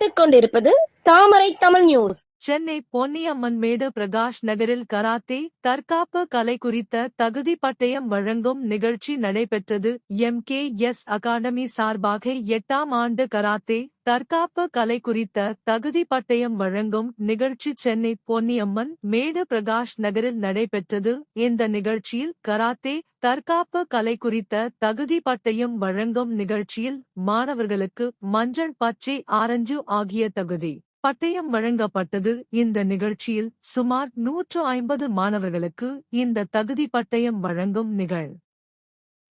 பார்த்துக் கொண்டிருப்பது தாமரை தமிழ் நியூஸ். சென்னை பொன்னியம்மன் மேடு பிரகாஷ் நகரில் கராத்தே தற்காப்பு கலை குறித்த தகுதி பட்டயம் வழங்கும் நிகழ்ச்சி நடைபெற்றது. எம். கே. எஸ். அகாடமி சார்பாக எட்டாம் ஆண்டு கராத்தே தற்காப்பு கலை குறித்த தகுதி பட்டயம் வழங்கும் நிகழ்ச்சி சென்னை பொன்னியம்மன் மேடு பிரகாஷ் நகரில் நடைபெற்றது. இந்த நிகழ்ச்சியில் கராத்தே தற்காப்பு கலை குறித்த தகுதி பட்டயம் வழங்கும் நிகழ்ச்சியில் மாணவர்களுக்கு மஞ்சள் பச்சை ஆரஞ்சு ஆகிய தகுதி பட்டயம் வழங்கப்பட்டது. இந்த நிகழ்ச்சியில் சுமார் நூற்று ஐம்பது மாணவர்களுக்கு இந்த தகுதி பட்டயம் வழங்கும் நிகழ்.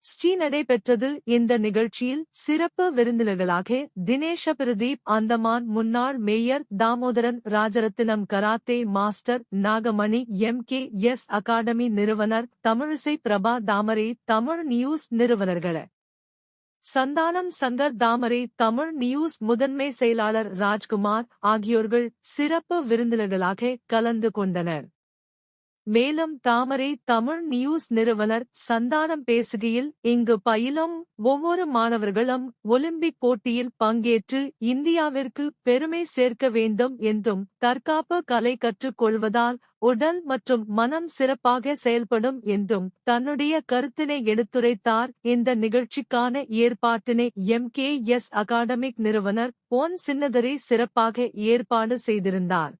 ஸ்ரீ நடைபெற்றது. இந்த நிகழ்ச்சியில் சிறப்பு விருந்தினர்களாக தினேஷ பிரதீப் அந்தமான் முன்னாள் mayor Damodaran Rajarathinam karate master Nagamani M K S academy நிறுவனர் தமிழிசை பிரபா தாமரே தமிழ் நியூஸ் நிறுவனர்கள. சந்தானம் சங்கர் தாமரை தமிழ் நியூஸ் முதன்மை செயலாளர் ராஜ்குமார் ஆகியோர்கள் சிறப்பு விருந்தினர்களாக கலந்து கொண்டனர். மேலும் தாமரை தமிழ் நியூஸ் நிறுவனர் சந்தானம் பேசுகையில் இங்கு பயிலும் ஒவ்வொரு மாணவர்களும் ஒலிம்பிக் போட்டியில் பங்கேற்று இந்தியாவிற்கு பெருமை சேர்க்க வேண்டும் என்றும் தற்காப்பு கலை கற்றுக்கொள்வதால் உடல் மற்றும் மனம் சிறப்பாக செயல்படும் என்றும் தன்னுடைய கருத்தினை எடுத்துரைத்தார். இந்த நிகழ்ச்சிக்கான ஏற்பாட்டினை எம். கே. எஸ். அகாடமிக் நிறுவனர் பொன் சின்னதரை சிறப்பாக ஏற்பாடு செய்திருந்தார்.